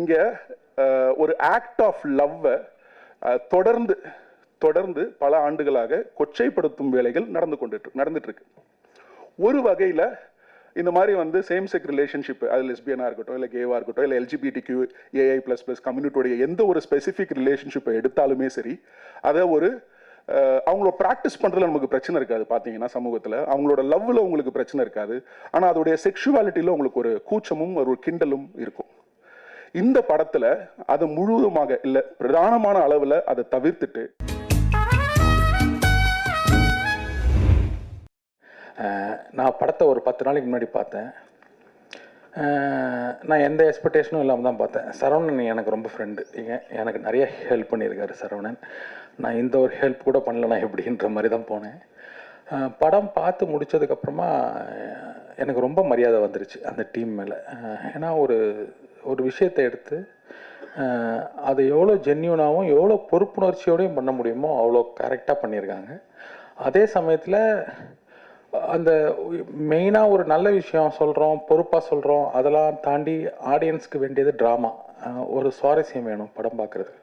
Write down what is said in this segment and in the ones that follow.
இங்கே ஒரு act of லவ்வை தொடர்ந்து தொடர்ந்து பல ஆண்டுகளாக கொச்சைப்படுத்தும் வேலைகள் நடந்து கொண்டு நடந்துட்டுருக்கு. ஒரு வகையில் இந்த மாதிரி வந்து சேம் செக் ரிலேஷன்ஷிப் அது லெஸ்பியனாக இருக்கட்டும் இல்லை கேவாக இருக்கட்டும் இல்லை LGBT Q AI plus plus கம்யூனிட்டியோடைய எந்த ஒரு ஸ்பெசிஃபிக் ரிலேஷன்ஷிப்பை எடுத்தாலுமே சரி அதை ஒரு அவங்களோட ப்ராக்டிஸ் பண்ணுறதுல நமக்கு பிரச்சனை இருக்காது. பார்த்தீங்கன்னா சமூகத்தில் அவங்களோட லவ்வில் உங்களுக்கு பிரச்சனை இருக்காது. ஆனால் அதோடைய செக்ஷுவாலிட்டியில் உங்களுக்கு ஒரு கூச்சமும் ஒரு கிண்டலும் இருக்கும். இந்த படத்துல அதை முழுவதுமாக இல்ல பிரதானமான அளவுல அதை தவிர்த்துட்டு நான் படத்தை ஒரு பத்து நாளைக்கு முன்னாடி பார்த்தேன். நான் எந்த எக்ஸ்பெக்டேஷனும் இல்லாமல் தான் பார்த்தேன். சரவணன் எனக்கு ரொம்ப ஃப்ரெண்டு எனக்கு நிறைய ஹெல்ப் பண்ணியிருக்காரு சரவணன். நான் இந்த ஒரு ஹெல்ப் கூட பண்ணலனா எப்படின்ற மாதிரி தான் போனேன். படம் பார்த்து முடிச்சதுக்கப்புறமா எனக்கு ரொம்ப மரியாதை வந்துருச்சு அந்த டீம் மேலே. ஏன்னா ஒரு ஒரு விஷயத்தை எடுத்து அதை எவ்வளோ ஜென்யூனாகவும் எவ்வளோ பொறுப்புணர்ச்சியோடையும் பண்ண முடியுமோ அவ்வளோ கரெக்டாக பண்ணியிருக்காங்க அதே சமயத்தில் அந்த மெயினாக ஒரு நல்ல விஷயம் சொல்கிறோம் பொறுப்பாக சொல்கிறோம் அதெல்லாம் தாண்டி ஆடியன்ஸ்க்கு வேண்டியது ட்ராமா ஒரு சுவாரஸ்யம் வேணும் படம் பார்க்குறதுக்கு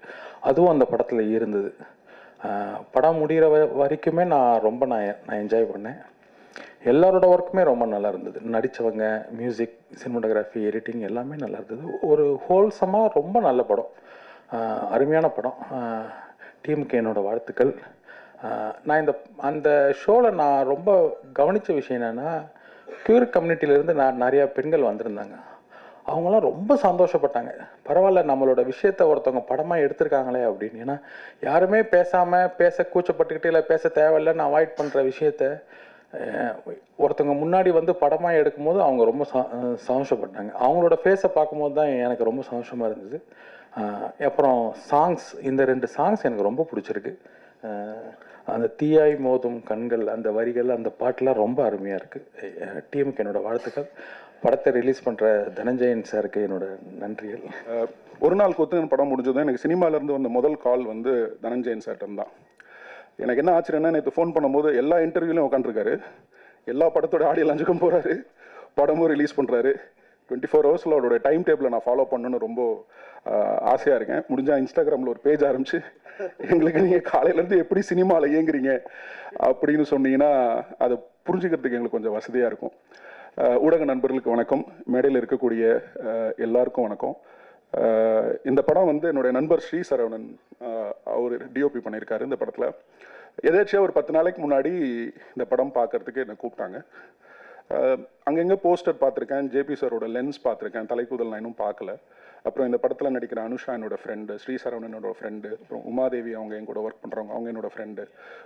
அதுவும் அந்த படத்தில் இருந்தது. படம் முடிகிற வ வரைக்குமே நான் ரொம்ப நான் நான் என்ஜாய் பண்ணேன். எல்லாரோட ஒர்க்குமே ரொம்ப நல்லா இருந்தது. நடித்தவங்க மியூசிக் சினிமோட்டோகிராஃபி எடிட்டிங் எல்லாமே நல்லா இருந்தது. ஒரு ஹோல்சமாக ரொம்ப நல்ல படம். அருமையான படம். டீமுக்கு என்னோடய வாழ்த்துக்கள். நான் இந்த அந்த ஷோவில் நான் ரொம்ப கவனித்த விஷயம் என்னென்னா க்யூர் கம்யூனிட்டியிலேருந்து நான் நிறையா பெண்கள் வந்திருந்தாங்க. அவங்களாம் ரொம்ப சந்தோஷப்பட்டாங்க. பரவாயில்ல நம்மளோட விஷயத்த ஒருத்தவங்க படமாக எடுத்திருக்காங்களே அப்படின்னு. ஏன்னா யாருமே பேசாமல் பேச கூச்சப்பட்டுக்கிட்டு இல்லை பேச தேவையில்லைன்னு அவாய்ட் பண்ணுற விஷயத்த ஒருத்தவங்க முன்னாடி வந்து படமாக எடுக்கும்போது அவங்க ரொம்ப ச- சந்தோஷப்பட்டாங்க. அவங்களோட ஃபேஸை பார்க்கும்போது தான் எனக்கு ரொம்ப சந்தோஷமாக இருந்தது. அப்புறம் சாங்ஸ் இந்த ரெண்டு சாங்ஸ் எனக்கு ரொம்ப பிடிச்சிருக்கு. அந்த தீயாய் மோதும் கண்கள் அந்த வரிகள் அந்த பாட்டெலாம் ரொம்ப அருமையாக இருக்குது டீமுக்கு என்னோடய வாழ்த்துக்கள். படத்தை ரிலீஸ் பண்ணுற தனஞ்சயன் சாருக்கு என்னோட நன்றிகள். ஒரு நாள் கொத்துன்னு படம் முடிஞ்சதும் எனக்கு சினிமாலேருந்து வந்த முதல் கால் வந்து தனஞ்சயன் சார்ட்டம் தான் எனக்கு என்ன ஆச்சரியம்னா நேற்று ஃபோன் பண்ணும்போது எல்லா இன்டர்வியூலையும் உட்காந்துருக்காரு எல்லா படத்தோட ஆடியோ லஞ்சுக்கும் போகிறாரு படமும் ரிலீஸ் பண்ணுறாரு டுவெண்ட்டி ஃபோர் ஹவர்ஸில் அவரோட டைம் டேபிளை நான் ஃபாலோ பண்ணணும்னு ரொம்ப ஆசையாக இருக்கேன். முடிஞ்சா இன்ஸ்டாகிராமில் ஒரு பேஜ் ஆரம்பிச்சு எங்களுக்கு நீங்கள் காலையிலேருந்து எப்படி சினிமாவில் இயங்குறீங்க அப்படின்னு சொன்னீங்கன்னா அதை புரிஞ்சுக்கிறதுக்கு எங்களுக்கு கொஞ்சம் வசதியாக இருக்கும். ஊடக நண்பர்களுக்கு வணக்கம். மேடையில் இருக்கக்கூடிய எல்லாருக்கும் வணக்கம். இந்த படம் வந்து என்னுடைய நண்பர் ஸ்ரீ சரவணன் அவர் டிஓபி பண்ணியிருக்காரு இந்த படத்தில். எதேச்சியாக ஒரு பத்து நாளைக்கு முன்னாடி இந்த படம் பார்க்கறதுக்கு என்னை கூப்பிட்டாங்க. அங்கங்கே போஸ்டர் பார்த்துருக்கேன் ஜேபி சாரோட லென்ஸ் பார்த்துருக்கேன் தலைக்குதல் நான் இன்னும் பார்க்கல அப்புறம் இந்த படத்தில் நடிக்கிற அனுஷா என்னோட ஃப்ரெண்டு ஸ்ரீ சரவணனோட ஃப்ரெண்டு அப்புறம் உமாதேவி அவங்க என் கூட ஒர்க் பண்ணுறவங்க அவங்க என்னோட ஃப்ரெண்டு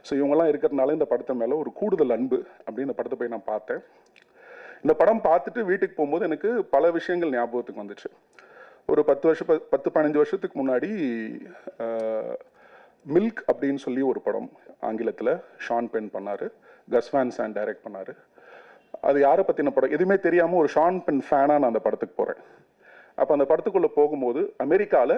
ஸோ இவங்கெல்லாம் இருக்கிறதுனால இந்த படத்தை மேலே ஒரு கூடுதல் அன்பு அப்படின்னு இந்த படத்தை போய் நான் பார்த்தேன். இந்த படம் பார்த்துட்டு வீட்டுக்கு போகும்போது எனக்கு பல விஷயங்கள் ஞாபகத்துக்கு வந்துச்சு. ஒரு பத்து வருஷம் ப- பத்து பதினஞ்சு வருஷத்துக்கு முன்னாடி மில்க் அப்படின்னு சொல்லி ஒரு படம் ஆங்கிலத்தில் ஷான் பென் பண்ணார் கஸ்வான் சான் டைரக்ட் பண்ணார். அது யாரை பற்றின படம்? எதுவுமே தெரியாமல் ஒரு ஷான் பென் ஃபேனாக நான் அந்த படத்துக்கு போகிறேன் அப்போ அந்த படத்துக்குள்ளே போகும்போது அமெரிக்காவில்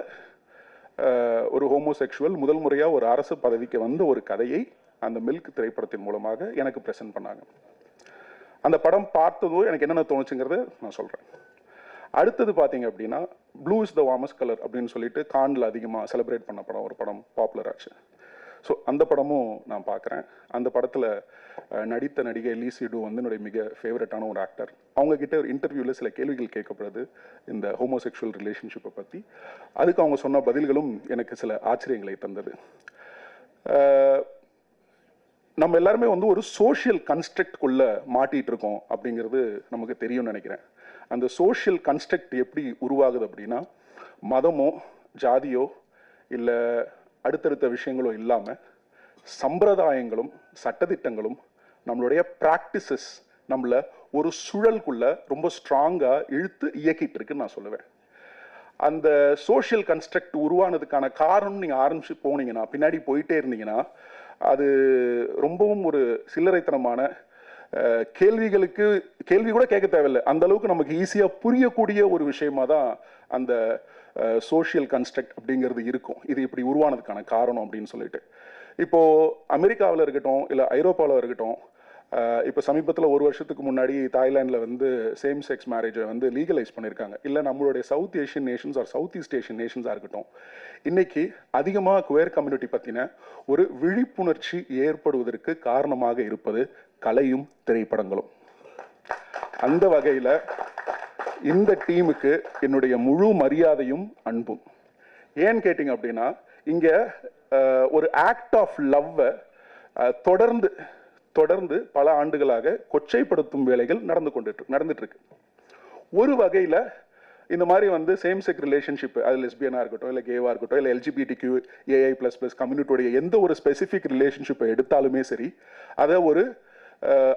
ஒரு ஹோமோசெக்ஷுவல் முதல் முறையாக ஒரு அரசு பதவிக்கு வந்த ஒரு கதையை அந்த மில்க் திரைப்படத்தின் மூலமாக எனக்கு ப்ரெசென்ட் பண்ணாங்க. அந்த படம் பார்த்ததும் எனக்கு என்னென்ன தோணுச்சுங்கிறத நான் சொல்கிறேன் அடுத்தது பார்த்தீங்க அப்படின்னா blue is the warmest colour அப்படின்னு சொல்லிட்டு கானில் அதிகமாக செலிப்ரேட் பண்ண படம் ஒரு படம் பாப்புலர் ஆச்சு. ஸோ அந்த படமும் நான் பார்க்குறேன். அந்த படத்தில் நடித்த நடிகை லீசிடு வந்து என்னுடைய மிக ஃபேவரட்டான ஒரு ஆக்டர் அவங்கக்கிட்ட ஒரு இன்டர்வியூவில் சில கேள்விகள் கேட்கப்படுது இந்த ஹோமோசெக்ஷுவல் ரிலேஷன்ஷிப்பை பற்றி அதுக்கு அவங்க சொன்ன பதில்களும் எனக்கு சில ஆச்சரியங்களை தந்தது. நம்ம எல்லாருமே வந்து ஒரு சோஷியல் கன்ஸ்ட்ரக்ட்குள்ளே மாட்டிகிட்டு இருக்கோம் அப்படிங்கிறது நமக்கு தெரியும்னு நினைக்கிறேன். அந்த சோஷியல் கன்ஸ்ட்ரக்ட் எப்படி உருவாகுது அப்படின்னா மதமோ ஜாதியோ இல்லை அடுத்தடுத்த விஷயங்களோ இல்லாமல் சம்பிரதாயங்களும் சட்டத்திட்டங்களும் நம்மளுடைய ப்ராக்டிசஸ் நம்மளை ஒரு சுழலுக்குள்ளே ரொம்ப ஸ்ட்ராங்காக இழுத்து இயக்கிட்டு இருக்குன்னு நான் சொல்லுவேன். அந்த சோஷியல் கன்ஸ்ட்ரக்ட் உருவானதுக்கான காரணம் நீங்கள் ஆரம்பித்து போனீங்கன்னா பின்னாடி போயிட்டே இருந்தீங்கன்னா அது ரொம்பவும் ஒரு சில்லறைத்தனமான கேள்விகளுக்கு கேள்வி கூட கேட்க தேவையில்லை. அந்த அளவுக்கு நமக்கு ஈஸியாக புரியக்கூடிய ஒரு விஷயமா தான் அந்த சோஷியல் கன்ஸ்ட்ரக்ட் அப்படிங்கிறது இருக்கும். இது இப்படி உருவானதுக்கான காரணம் அப்படின்னு சொல்லிட்டு. இப்போது அமெரிக்காவில் இருக்கட்டும் இல்லை ஐரோப்பாவில் இருக்கட்டும் இப்போ சமீபத்தில் ஒரு வருஷத்துக்கு முன்னாடி தாய்லாண்டில் வந்து சேம் செக்ஸ் மேரேஜை வந்து லீகலைஸ் பண்ணியிருக்காங்க இல்லை நம்மளுடைய south Asian nations or south east Asian நேஷன்ஸாக இருக்கட்டும் இன்னைக்கு அதிகமாக குவேர் கம்யூனிட்டி பற்றின ஒரு விழிப்புணர்ச்சி ஏற்படுவதற்கு காரணமாக இருப்பது கலையும் திரைப்படங்களும். அந்த வகையில் இந்த டீமுக்கு என்னுடைய முழு மரியாதையும் அன்பும். ஏன் கேட்டிங்க அப்படின்னா இங்கே ஒரு ஆக்ட் ஆஃப் லவ்வை தொடர்ந்து தொடர்ந்து பல ஆண்டுகளாக கொச்சைப்படுத்தும் வேலைகள் நடந்து கொண்டு நடந்துட்டு இருக்கு ஒரு வகையில் இந்த மாதிரி வந்து சேம் செக் ரிலேஷன்ஷிப் அது லெஸ்பியனாக இருக்கட்டும் இல்லை கேவாக இருக்கட்டும் இல்லை LGBT Q AI plus plus கம்யூனிட்டியோடைய எந்த ஒரு ஸ்பெசிஃபிக் ரிலேஷன்ஷிப்பை எடுத்தாலுமே சரி அதை ஒரு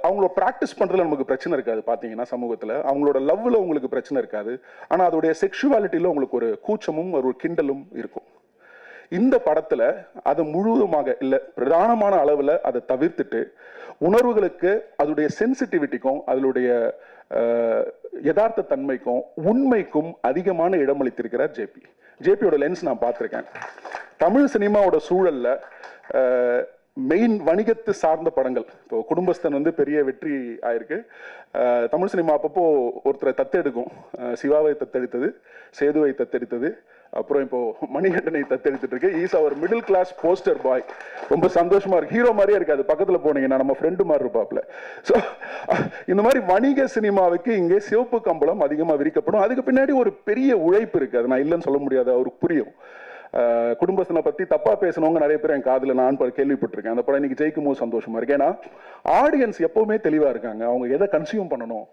அவங்களோட ப்ராக்டிஸ் பண்ணுறதுல நமக்கு பிரச்சனை இருக்காது. பார்த்தீங்கன்னா சமூகத்தில் அவங்களோட லவ்வில் உங்களுக்கு பிரச்சனை இருக்காது. ஆனால் அதோடைய செக்ஷுவாலிட்டியில் உங்களுக்கு ஒரு கூச்சமும் ஒரு கிண்டலும் இருக்கும். இந்த படத்துல அதை முழுவதுமாக இல்ல பிரதானமான அளவுல அதை தவிர்த்துட்டு உணர்வுகளுக்கு அதோடைய சென்சிட்டிவிட்டிக்கும் அதனுடைய யதார்த்த தன்மைக்கும் உண்மைக்கும் அதிகமான இடமளித்திருக்கிறார் ஜேபி ஜேபியோட லென்ஸ் நான் பார்த்துருக்கேன். தமிழ் சினிமாவோட சூழல்ல மெயின் வணிகத்து சார்ந்த படங்கள் இப்போ குடும்பஸ்தன் வந்து பெரிய வெற்றி ஆயிருக்கு. தமிழ் சினிமா அப்பப்போ ஒருத்தரை தத்தெடுக்கும். சிவாவை தத்தெடுத்தது சேதுவை தத்தெடுத்தது அப்புறம் இப்போ மணிகண்டனை தத்தெடுத்துட்டு இருக்கு. ஈஸ் அவர் மிடில் கிளாஸ் போஸ்டர் பாய் ரொம்ப சந்தோஷமா இருக்கு. ஹீரோ மாதிரியே இருக்காது பக்கத்துல போனீங்கன்னா நம்ம ஃப்ரெண்டு மாதிரி இருப்பாப்ல. ஸோ இந்த மாதிரி வணிக சினிமாவுக்கு இங்கே சிவப்பு கம்பளம் அதிகமா விரிக்கப்படும். அதுக்கு பின்னாடி ஒரு பெரிய உழைப்பு இருக்கு. அது நான் இல்லைன்னு சொல்ல முடியாது. அவருக்கு புரியும். அஹ் குடும்பத்தினை பத்தி தப்பா பேசினவங்க நிறைய பேர் என் காதுல நான் கேள்விப்பட்டிருக்கேன். அந்த படம் இன்னைக்கு ஜெயிக்கும் போது சந்தோஷமா இருக்கு. ஏன்னா ஆடியன்ஸ் எப்பவுமே தெளிவா இருக்காங்க. அவங்க எதை கன்சியூம் பண்ணணும்?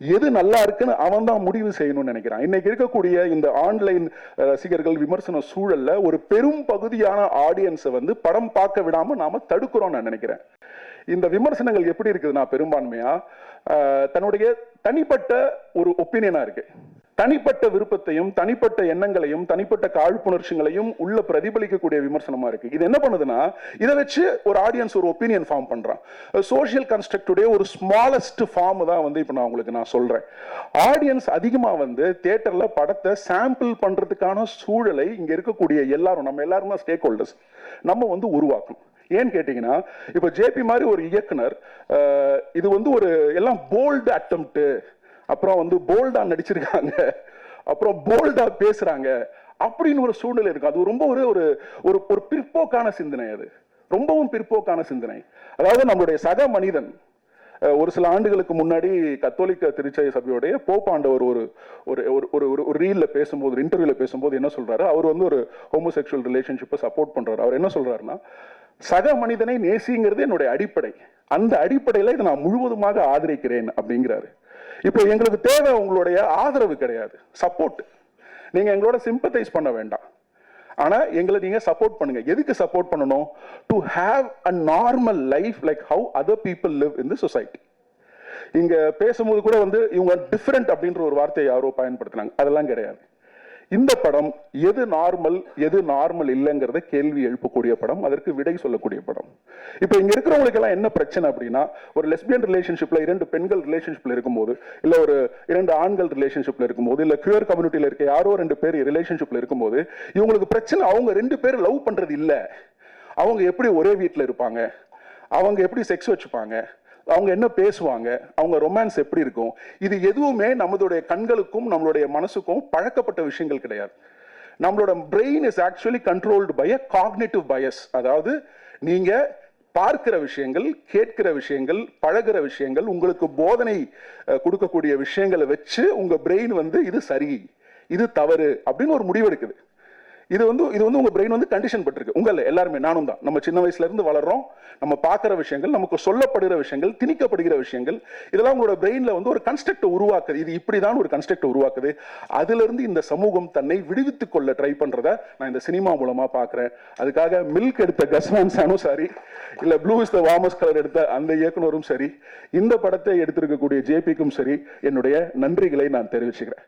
எது நல்லா இருக்குன்னு அவன் தான் முடிவு செய்யணும்னு நினைக்கிறான். இன்னைக்கு இருக்கக்கூடிய இந்த ஆன்லைன் ரசிகர்கள் விமர்சன சூழல்ல ஒரு பெரும் பகுதியான ஆடியன்ஸை வந்து படம் பார்க்க விடாம நாம தடுக்கிறோம் நான் நினைக்கிறேன். இந்த விமர்சனங்கள் எப்படி இருக்குதுன்னா பெரும்பான்மையா தன்னுடைய தனிப்பட்ட ஒரு ஒப்பீனியனா இருக்கு. தனிப்பட்ட விருப்பத்தையும் தனிப்பட்ட எண்ணங்களையும் தனிப்பட்ட காழ்ப்புணர்ச்சிகளையும் உள்ள பிரதிபலிக்கக்கூடிய விமர்சனமா இருக்கு. இது என்ன பண்ணுதுன்னா இதை வச்சு ஒரு ஆடியன்ஸ் ஒரு ஒப்பீனியன் ஃபார்ம் பண்றான். சோஷியல் கன்ஸ்ட்ரக்டுடைய ஒரு ஸ்மாலஸ்ட் ஃபார்ம் தான் வந்து இப்போ நான் உங்களுக்கு நான் சொல்றேன். ஆடியன்ஸ் அதிகமாக வந்து தேட்டர்ல படத்தை சாம்பிள் பண்றதுக்கான சூழலை இங்க இருக்கக்கூடிய எல்லாரும் நம்ம எல்லாரும் தான் ஸ்டேக் ஹோல்டர்ஸ் நம்ம வந்து உருவாக்கணும். ஏன்னு கேட்டீங்கன்னா இப்போ ஜேபி மாதிரி ஒரு இயக்குனர் இது வந்து ஒரு எல்லாம் போல்டு அட்டம்ப்ட் அப்புறம் வந்து போல்டா நடிச்சிருக்காங்க. அப்புறம் போல்டா பேசுறாங்க. அப்படின்னு ஒரு சூழ்நிலை இருக்கும் அது ரொம்ப ஒரு ஒரு ஒரு ஒரு பிற்போக்கான சிந்தனை அது. ரொம்பவும் பிற்போக்கான சிந்தனை. அதாவது நம்மளுடைய சக மனிதன் ஒரு சில ஆண்டுகளுக்கு முன்னாடி கத்தோலிக்க திருச்சய சபையோடைய போப்பாண்டவர் ஒரு ஒரு ஒரு ஒரு ஒரு ஒரு பேசும்போது ஒரு இன்டர்வியூல பேசும்போது என்ன சொல்றாரு? அவர் வந்து ஒரு ஹோமோசெக்சுவல் ரிலேஷன்ஷிப்பை சப்போர்ட் பண்றாரு. அவர் என்ன சொல்றாருன்னா சக மனிதனை நேசிங்கிறது என்னுடைய அடிப்படை. அந்த அடிப்படையில இதை நான் முழுவதுமாக ஆதரிக்கிறேன் அப்படிங்கிறாரு. இப்போ எங்களுக்கு தேவை உங்களுடைய ஆதரவு கிடையாது சப்போர்ட் நீங்க எங்களோட சிம்பத்தைஸ் பண்ண வேண்டாம். ஆனா எங்களை நீங்க சப்போர்ட் பண்ணுங்க. எதுக்கு சப்போர்ட் பண்ணணும்? To have a normal life like how other people live in the society இங்க பேசும்போது கூட வந்து இவங்க டிஃப்ரெண்ட் அப்படின்ற ஒரு வார்த்தையை யாரோ பயன்படுத்தினாங்க. அதெல்லாம் கிடையாது. இந்த படம் எது நார்மல் எது நார்மல் இல்லைங்கிறத கேள்வி எழுப்பக்கூடிய படம் அதற்கு விடை சொல்லக்கூடிய படம். இப்போ இங்க இருக்கிறவங்களுக்கு எல்லாம் என்ன பிரச்சனை அப்படின்னா ஒரு லெஸ்பியன் ரிலேஷன்ஷிப்ல இரண்டு பெண்கள் ரிலேஷன்ஷிப்ல இருக்கும்போது இல்ல ஒரு இரண்டு ஆண்கள் ரிலேஷன்ஷிப்ல இருக்கும்போது இல்ல கியூர் கம்யூனிட்டியில இருக்க யாரோ ரெண்டு பேர் ரிலேஷன்ஷிப்ல இருக்கும்போது இவங்களுக்கு பிரச்சனை அவங்க ரெண்டு பேரும் லவ் பண்றது இல்லை. அவங்க எப்படி ஒரே வீட்டில் இருப்பாங்க? அவங்க எப்படி செக்ஸ் வச்சுப்பாங்க? அவங்க என்ன பேசுவாங்க? அவங்க ரொமான்ஸ் எப்படி இருக்கும்? இது எதுவுமே நம்மளுடைய கண்களுக்கும் நம்மளுடைய மனசுக்கும் பழக்கப்பட்ட விஷயங்கள் கிடையாது. நம்மளோட brain is actually controlled by a cognitive bias அதாவது நீங்க பார்க்கிற விஷயங்கள் கேட்கிற விஷயங்கள் பழகுற விஷயங்கள் உங்களுக்கு போதனை கொடுக்கக்கூடிய விஷயங்களை வச்சு உங்க பிரெயின் வந்து இது சரி இது தவறு அப்படின்னு ஒரு முடிவெடுக்குது. இது வந்து இது வந்து உங்க பிரெயின் வந்து கண்டிஷன் பட்டிருக்கு. உங்கள எல்லாருமே நானும் தான். நம்ம சின்ன வயசுல இருந்து வளர்றோம். நம்ம பார்க்குற விஷயங்கள் நமக்கு சொல்லப்படுகிற விஷயங்கள் திணிக்கப்படுகிற விஷயங்கள் இதெல்லாம் உங்களோட பிரெயின்ல வந்து ஒரு கன்ஸ்ட்ரக்ட் உருவாக்குது. இது இப்படிதான் ஒரு கன்ஸ்ட்ரக்ட் உருவாக்குது. அதுல இருந்து இந்த சமூகம் தன்னை விடுவித்துக் கொள்ள ட்ரை பண்றத நான் இந்த சினிமா மூலமா பார்க்குறேன். அதுக்காக மில்க் எடுத்த கஸ்மான் சானும் சரி இல்ல blue is the warmest colour எடுத்த அந்த இயக்குனரும் சரி இந்த படத்தை எடுத்திருக்கக்கூடிய ஜேபிக்கும் சரி என்னுடைய நன்றிகளை நான் தெரிவிச்சுக்கிறேன்.